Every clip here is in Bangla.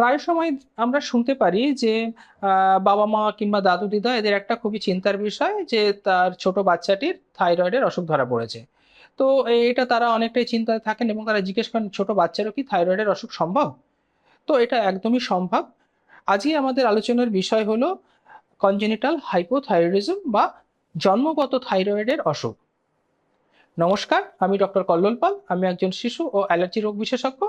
প্রায় সময় আমরা শুনতে পারি যে বাবা মা কিংবা দাদু দিদা এদের একটা খুবই চিন্তার বিষয় যে, তার ছোট বাচ্চাটির থাইরয়েডের অসুখ ধরা পড়েছে। তো এটা তারা অনেকটাই চিন্তায় থাকেন এবং তারা জিজ্ঞেস করেন, ছোট বাচ্চারও কি থাইরয়েডের অসুখ সম্ভব? তো এটা একদমই সম্ভব। আজকে আমাদের আলোচনার বিষয় হলো কনজেনিটাল হাইপোথাইরয়েডিজম বা জন্মগত থাইরয়েডের অসুখ নমস্কার, আমি ডক্টর কল্লোল পাল, আমি একজন শিশু ও অ্যালার্জি রোগ বিশেষজ্ঞ।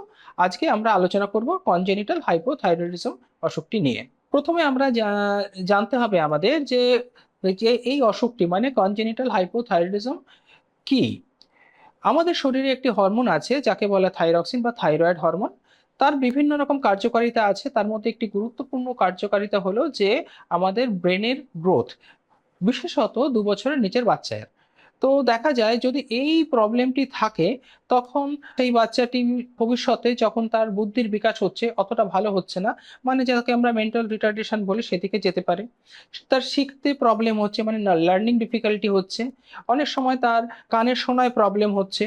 আজকে আমরা আলোচনা করব কনজেনিটাল হাইপোথাইরয়েডিজম অসুখটি নিয়ে। প্রথমে আমরা জানতে হবে আমাদের যে যে এই অসুখটি মানে কনজেনিটাল হাইপোথাইরয়েডিজম কি? আমাদের শরীরে একটি হরমোন আছে যাকে বলে থাইরক্সিন বা থাইরয়েড হরমোন তার বিভিন্ন রকম কার্যকারিতা আছে। তার মধ্যে একটি গুরুত্বপূর্ণ কার্যকারিতা হলো যে, আমাদের ব্রেনের গ্রোথ বিশেষত দু বছরের নিচের বাচ্চার তো দেখা যায় যদি এই প্রবলেমটি থাকে, তখন সেই বাচ্চাটি ভবিষ্যতে যখন তার বুদ্ধির বিকাশ হচ্ছে, অতটা ভালো হচ্ছে না। মানে যাকে আমরা মেন্টাল রিটার্ডেশন বলি, সেদিকে যেতে পারে। তার শিখতে প্রবলেম হচ্ছে মানে লার্নিং ডিফিকাল্টি হচ্ছে। অনেক সময় তার কানের শোনায় প্রবলেম হচ্ছে।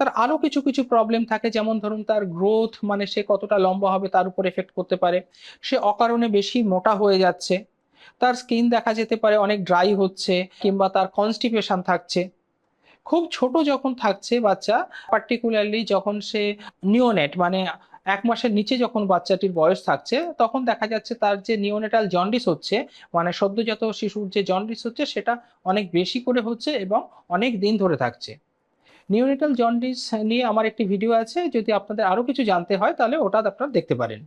তার আরও কিছু কিছু প্রবলেম থাকে, যেমন ধরুন তার গ্রোথ মানে সে কতটা লম্বা হবে, তার উপর এফেক্ট করতে পারে। সে অকারণে বেশি মোটা হয়ে যাচ্ছে। তার স্কিন দেখা যেতে পারে, অনেক ড্রাই হচ্ছে, কিংবা তার কনস্টিপেশন থাকছে। খুব ছোট যখন থাকছে বাচ্চা পার্টিকুলারলি যখন সে নিওনেট মানে এক মাসের নিচে যখন বাচ্চাটির বয়স থাকছে, তখন দেখা যাচ্ছে তার যে নিওনেটাল জন্ডিস হচ্ছে মানে সদ্যজাত শিশুর যে জন্ডিস হচ্ছে, সেটা অনেক বেশি করে হচ্ছে এবং অনেক দিন ধরে থাকছে। নিওনেটাল জন্ডিস নিয়ে আমার একটি ভিডিও আছে, যদি আপনাদের আরও কিছু জানতে হয়, তাহলে ওটা আপনারা দেখতে পারেন।